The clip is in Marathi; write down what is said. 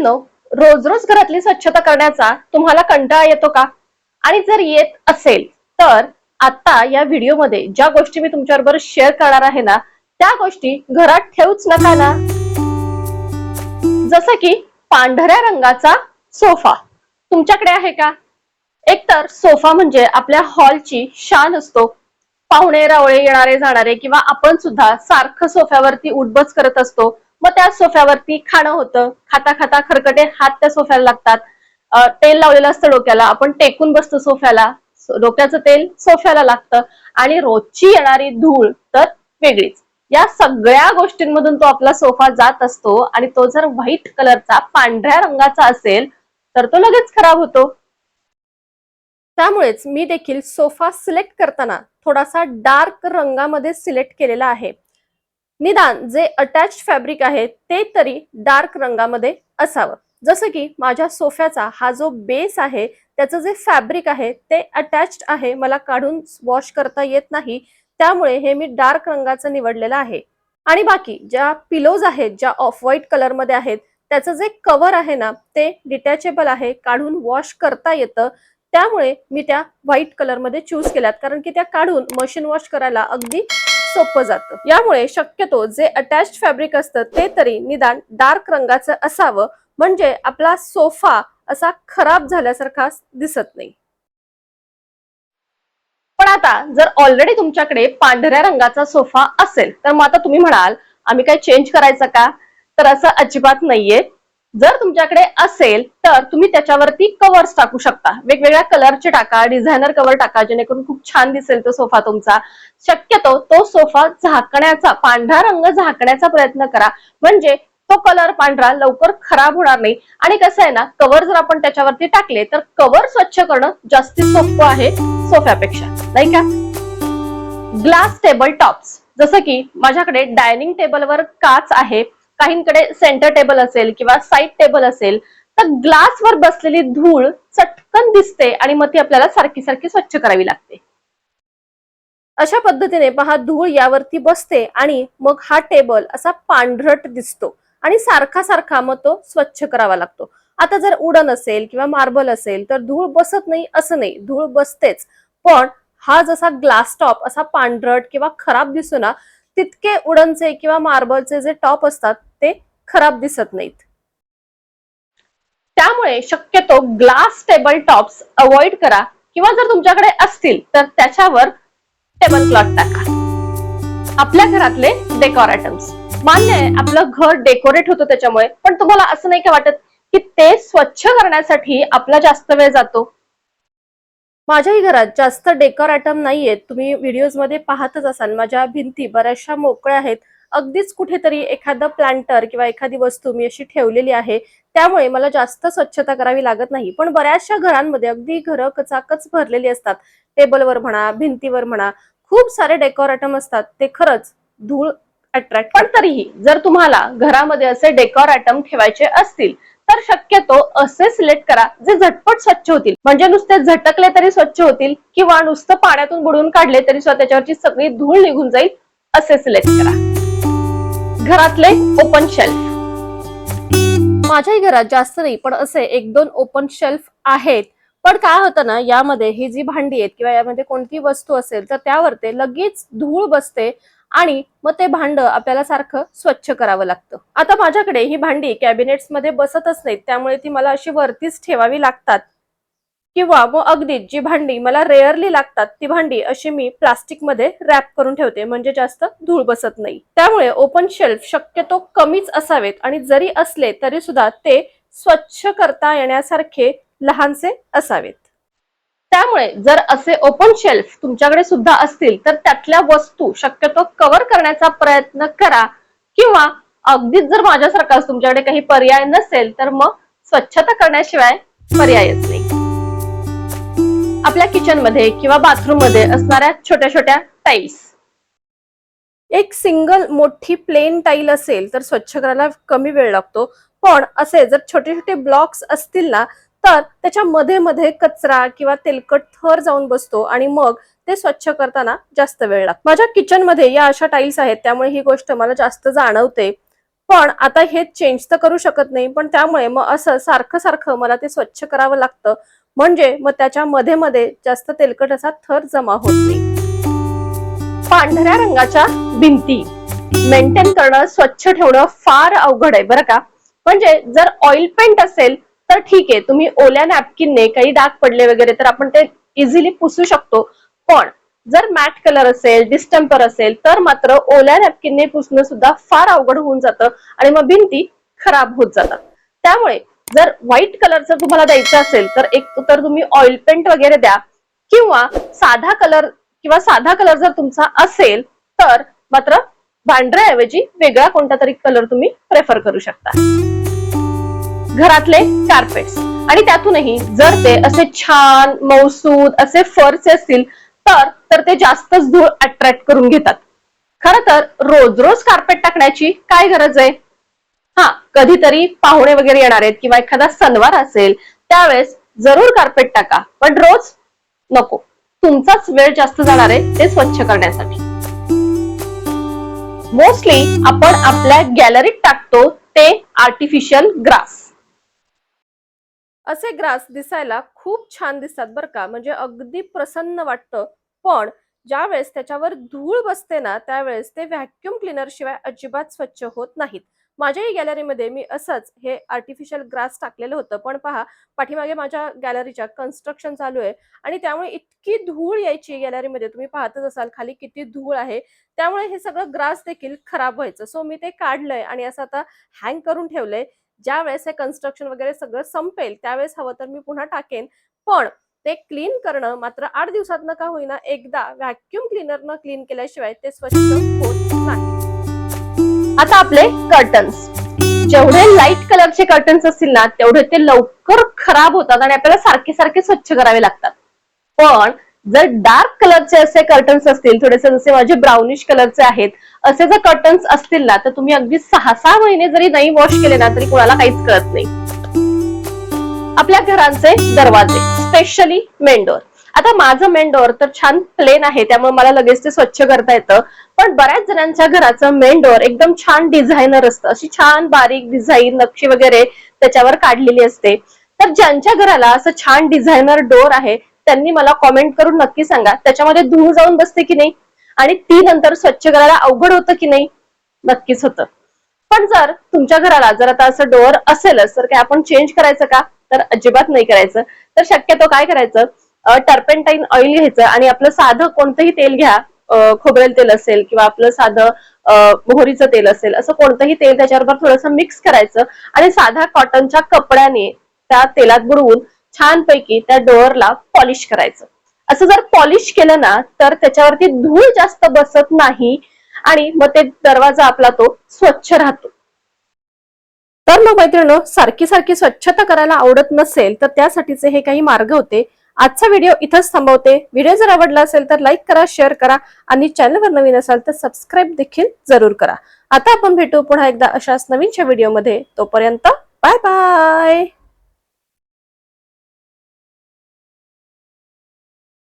मैत्रिणींनो रोज रोज घरातली स्वच्छता करण्याचा तुम्हाला कंटाळा येतो का? आणि जर येत असेल तर आता या व्हिडिओमध्ये ज्या गोष्टी मी तुमच्याबरोबर शेअर करणार आहे ना त्या गोष्टी घरात ठेवूच नका ना. जसं की पांढऱ्या रंगाचा सोफा. तुमच्याकडे आहे का? एकतर सोफा म्हणजे आपल्या हॉलची शान असतो. पाहुणे रावळे येणारे जाणारे किंवा आपण सुद्धा सारखं सोफ्यावरती उठबस करत असतो. मग त्या सोफ्यावरती खाणं होतं. खाता खाता खरकटे हात त्या सोफ्याला लागतात. तेल लावलेलं असतं डोक्याला. आपण टेकून बसतो सोफ्याला. डोक्याचं तेल सोफ्याला लागतं. आणि रोजची येणारी धूळ तर वेगळीच. या सगळ्या गोष्टींमधून तो आपला सोफा जात असतो आणि तो जर व्हाईट कलरचा पांढऱ्या रंगाचा असेल तर तो लगेच खराब होतो. त्यामुळेच मी देखील सोफा सिलेक्ट करताना थोडासा डार्क रंगामध्ये सिलेक्ट केलेला आहे. निदान जे अटॅच फॅब्रिक आहे ते तरी डार्क रंगामध्ये असावं. जसं की माझ्या सोफ्याचा हा जो बेस आहे त्याचं जे फॅब्रिक आहे ते अटॅच्ड आहे मला काढून वॉश करता येत नाही त्यामुळे हे मी डार्क रंगाचं निवडलेलं आहे. आणि बाकी ज्या पिलोज आहेत ज्या ऑफ व्हाईट कलरमध्ये आहेत त्याचं जे कवर आहे ना ते डिटॅचेबल आहे काढून वॉश करता येतं. त्यामुळे मी त्या व्हाईट कलरमध्ये चूज केल्यात. कारण की त्या काढून मशीन वॉश करायला अगदी सोपं जातं. यामुळे शक्यतो जे अटॅच फॅब्रिक असतं ते तरी निदान डार्क रंगाचं असावं. म्हणजे आपला सोफा असा खराब झाल्यासारखा दिसत नाही. पण आता जर ऑलरेडी तुमच्याकडे पांढऱ्या रंगाचा सोफा असेल तर मग आता तुम्ही म्हणाल आम्ही काय चेंज करायचं का? तर असं अजिबात नाहीये. जर तुमच्याकडे असेल तर तुम्ही त्याच्यावरती कव्हर्स टाकू शकता. वेगवेगळ्या कलरचे टाका डिझायनर कव्हर टाका जेणेकरून खूप छान दिसेल तो सोफा तुमचा. शक्यतो तो सोफा झाकण्याचा पांढरा रंग झाकण्याचा प्रयत्न करा. म्हणजे तो कलर पांढरा लवकर खराब होणार नाही. आणि कसं आहे ना कव्हर जर आपण त्याच्यावरती टाकले तर कव्हर स्वच्छ करणं जास्ती सोपं आहे सोफ्यापेक्षा. नाही का? ग्लास टेबल टॉप्स जसं की माझ्याकडे डायनिंग टेबलवर काच आहे. काहींकडे सेंटर टेबल असेल किंवा साईड टेबल असेल तर ग्लासवर बसलेली धूळ चटकन दिसते आणि मग ती आपल्याला सारखी सारखी स्वच्छ करावी लागते. अशा पद्धतीने पहा धूळ यावरती बसते आणि मग हा टेबल असा पांढरट दिसतो आणि सारखा सारखा मग तो स्वच्छ करावा लागतो. आता जर उडन असेल किंवा मार्बल असेल तर धूळ बसत नाही असं नाही धूळ बसतेच. पण हा जसा ग्लास टॉप असा पांढरट किंवा खराब दिसतो ना तितके उडनचे किंवा मार्बलचे जे टॉप असतात ते खराब दिसत नाहीत. त्यामुळे शक्यतो ग्लास टेबल टॉप्स अवॉइड करा किंवा जर तुमच्याकडे असतील तर त्याच्यावर टेबल क्लॉथ टाका. आपल्या घरातले डेकोर आयटम्स मान्य आहे आपलं घर डेकोरेट होतं त्याच्यामुळे पण तुम्हाला असं नाही का वाटत की ते स्वच्छ करण्यासाठी आपला जास्त वेळ जातो? माझ्याही घरात जास्त डेकोर आयटम नाहीयेत. तुम्ही व्हिडिओजमध्ये पाहतच असाल. माझ्या भिंती बऱ्याचशा मोकळ्या आहेत. अगदीच कुठेतरी एखादं प्लांटर किंवा एखादी वस्तू मी अशी ठेवलेली आहे त्यामुळे मला जास्त स्वच्छता करावी लागत नाही. पण बऱ्याचशा घरांमध्ये अगदी घरं कचाकच भरलेली असतात. टेबलवर म्हणा भिंतीवर म्हणा खूप सारे डेकोर आयटम असतात. ते खरंच धूळ अट्रॅक्ट पण तरीही जर तुम्हाला घरामध्ये असे डेकोर आयटम ठेवायचे असतील तर शक्यतो असे सिलेक्ट करा जे झटपट स्वच्छ होतील. म्हणजे नुसते झटकले तरी स्वच्छ होतील किंवा नुसतं पाण्यातून बुडवून काढले तरी सुद्धा त्याच्यावरची सगळी धूळ निघून जाईल असे सिलेक्ट करा. घरातले ओपन शेल्फ माझ्याही घरात जास्त नाही पण असे एक दोन ओपन शेल्फ आहेत. पण काय होतं ना यामध्ये ही जी भांडी आहेत किंवा यामध्ये कोणती वस्तू असेल तर त्यावर ते लगेच धूळ बसते आणि मग ते भांड आपल्याला सारखं स्वच्छ करावं लागतं. आता माझ्याकडे ही भांडी कॅबिनेट्समध्ये बसतच नाहीत त्यामुळे ती मला अशी वरतीच ठेवावी लागतात. किंवा मग अगदीच जी भांडी मला रेअरली लागतात ती भांडी अशी मी प्लास्टिकमध्ये रॅप करून ठेवते. म्हणजे जास्त धूळ बसत नाही. त्यामुळे ओपन शेल्फ शक्यतो कमीच असावेत आणि जरी असले तरी सुद्धा ते स्वच्छ करता येण्यासारखे लहानसे असावेत. त्यामुळे जर असे ओपन शेल्फ तुमच्याकडे सुद्धा असतील तर त्यातल्या वस्तू शक्यतो कव्हर करण्याचा प्रयत्न करा. किंवा अगदीच जर माझ्यासारखाच तुमच्याकडे काही पर्याय नसेल तर मग स्वच्छता करण्याशिवाय पर्यायच नाही. आपल्या किचनमध्ये किंवा बाथरूममध्ये असणाऱ्या छोट्या छोट्या टाईल्स एक सिंगल मोठी प्लेन टाईल असेल तर स्वच्छ करायला कमी वेळ लागतो. पण असे जर छोटे छोटे ब्लॉक्स असतील ना तर त्याच्या मध्ये मध्ये कचरा किंवा तेलकट थर जाऊन बसतो आणि मग ते स्वच्छ करताना जास्त वेळ लागतो. माझ्या किचनमध्ये या अशा टाईल्स आहेत त्यामुळे ही गोष्ट मला जास्त जाणवते. पण आता हे चेंज तर करू शकत नाही पण त्यामुळे मग असं सारखं सारखं मला ते स्वच्छ करावं लागतं. म्हणजे मग त्याच्या मध्ये मध्ये जास्त तेलकट असा थर जमा होत नाही. पांढऱ्या रंगाच्या भिंती मेंटेन करणं स्वच्छ ठेवणं फार अवघड आहे बरं का. म्हणजे जर ऑइल पेंट असेल तर ठीक आहे तुम्ही ओल्या नॅपकिनने काही डाग पडले वगैरे तर आपण ते इझिली पुसू शकतो. पण जर मॅट कलर असेल डिस्टेम्पर असेल तर मात्र ओल्या नॅपकिनने पुसणं सुद्धा फार अवघड होऊन जातं आणि मग भिंती खराब होत जातात. त्यामुळे जर व्हाईट कलरचं तुम्हाला द्यायचं असेल तर एक तर तुम्ही ऑइल पेंट वगैरे द्या. किंवा साधा कलर किंवा साधा कलर जर तुमचा असेल तर मात्र पांढऱ्याऐवजी वेगळा कोणता तरी कलर तुम्ही प्रेफर करू शकता. घरातले कार्पेट्स आणि त्यातूनही जर ते असे छान मौसूद असे फरचे असतील तर तर ते जास्तच धूळ अट्रॅक्ट करून घेतात. खर तर रोज रोज कार्पेट टाकण्याची काय गरज आहे? हा कधीतरी पाहुणे वगैरे येणार आहेत किंवा एखादा सणवार असेल त्यावेळेस जरूर कार्पेट टाका. पण रोज नको. तुमचाच वेळ जास्त जाणार आहे ते स्वच्छ करण्यासाठी. मोस्टली आपण आपल्या गॅलरीत टाकतो ते आर्टिफिशियल ग्रास असे ग्रास दिसायला खूप छान दिसतात बरं का. म्हणजे अगदी प्रसन्न वाटतं. पण ज्या वेळेस त्याच्यावर धूळ बसते ना त्यावेळेस ते व्हॅक्युम क्लिनर शिवाय अजिबात स्वच्छ होत नाहीत. माझ्याही गॅलरीमध्ये मी असंच हे आर्टिफिशियल ग्रास टाकलेलं होतं. पण पहा पाठीमागे माझ्या गॅलरीच्या कन्स्ट्रक्शन चालू आहे आणि त्यामुळे इतकी धूळ यायची गॅलरीमध्ये तुम्ही पाहतच असाल खाली किती धूळ आहे. त्यामुळे हे सगळं ग्रास देखील खराब व्हायचं. सो मी ते काढलंय आणि असं आता हँग करून ठेवलंय. ज्या वेळेस हे कन्स्ट्रक्शन वगैरे सगळं संपेल त्यावेळेस हवं तर मी पुन्हा टाकेन. पण ते क्लीन करणं मात्र आठ दिवसात का होईना एकदा व्हॅक्युम क्लीनरनं क्लीन केल्याशिवाय ते स्वच्छ होत नाही. आता आपले कर्टन्स जेवढे लाइट कलरचे कर्टन्स असतील ना तेवढे ते लवकर खराब होतात आणि आपल्याला सारखे सारखे स्वच्छ करावे लागतात. पण जर डार्क कलरचे असे कर्टन्स असतील थोडेसे जसे माझे ब्राउनिश कलरचे आहेत असे जर कर्टन्स असतील ना तर तुम्ही अगदी सहा सहा महिने जरी नाही वॉश केले ना तरी कोणाला काहीच कळत नाही. आपल्या घरांचे दरवाजे स्पेशली मेन डोअर आता माझं मेन डोअर तर छान प्लेन आहे त्यामुळे मला लगेच ते स्वच्छ करता येतं. पण बऱ्याच जणांच्या घराचं मेन डोअर एकदम छान डिझायनर असतं. अशी छान बारीक डिझाईन नक्षी वगैरे त्याच्यावर काढलेली असते. तर ज्यांच्या घराला असं छान डिझायनर डोअर आहे त्यांनी मला कॉमेंट करून नक्की सांगा. त्याच्यामध्ये धूळ जाऊन बसते की नाही? आणि ती नंतर स्वच्छ करायला अवघड होतं की नाही? नक्कीच होतं. पण जर तुमच्या घराला जर आता असं डोअर असेलच तर काय आपण चेंज करायचं का? तर अजिबात नाही करायचं. तर शक्यतो काय करायचं? टर्पेंटाईन ऑइल घ्यायचं आणि आपलं साधं कोणतंही तेल घ्या. खोबरेल तेल असेल किंवा आपलं साधं मोहरीचं तेल असेल असं कोणतंही तेल त्याच्याबरोबर थोडंसं मिक्स करायचं आणि साध्या कॉटनच्या कपड्याने त्या तेलात बुडवून छानपैकी त्या डोअरला पॉलिश करायचं. असं जर पॉलिश केलं ना तर त्याच्यावरती धूळ जास्त बसत नाही आणि मग ते दरवाजा आपला तो स्वच्छ राहतो. तर मग मैत्रिणी सारखी सारखी स्वच्छता करायला आवडत नसेल तर त्यासाठीचे हे काही मार्ग होते. आजचा व्हिडिओ इथंच थांबवते. व्हिडिओ जर आवडला असेल तर लाईक करा शेअर करा आणि चॅनलवर नवीन असाल तर सबस्क्राईब देखील जरूर करा. आता आपण भेटू पुन्हा एकदा अशाच नवीनच्या व्हिडिओमध्ये. तोपर्यंत बाय बाय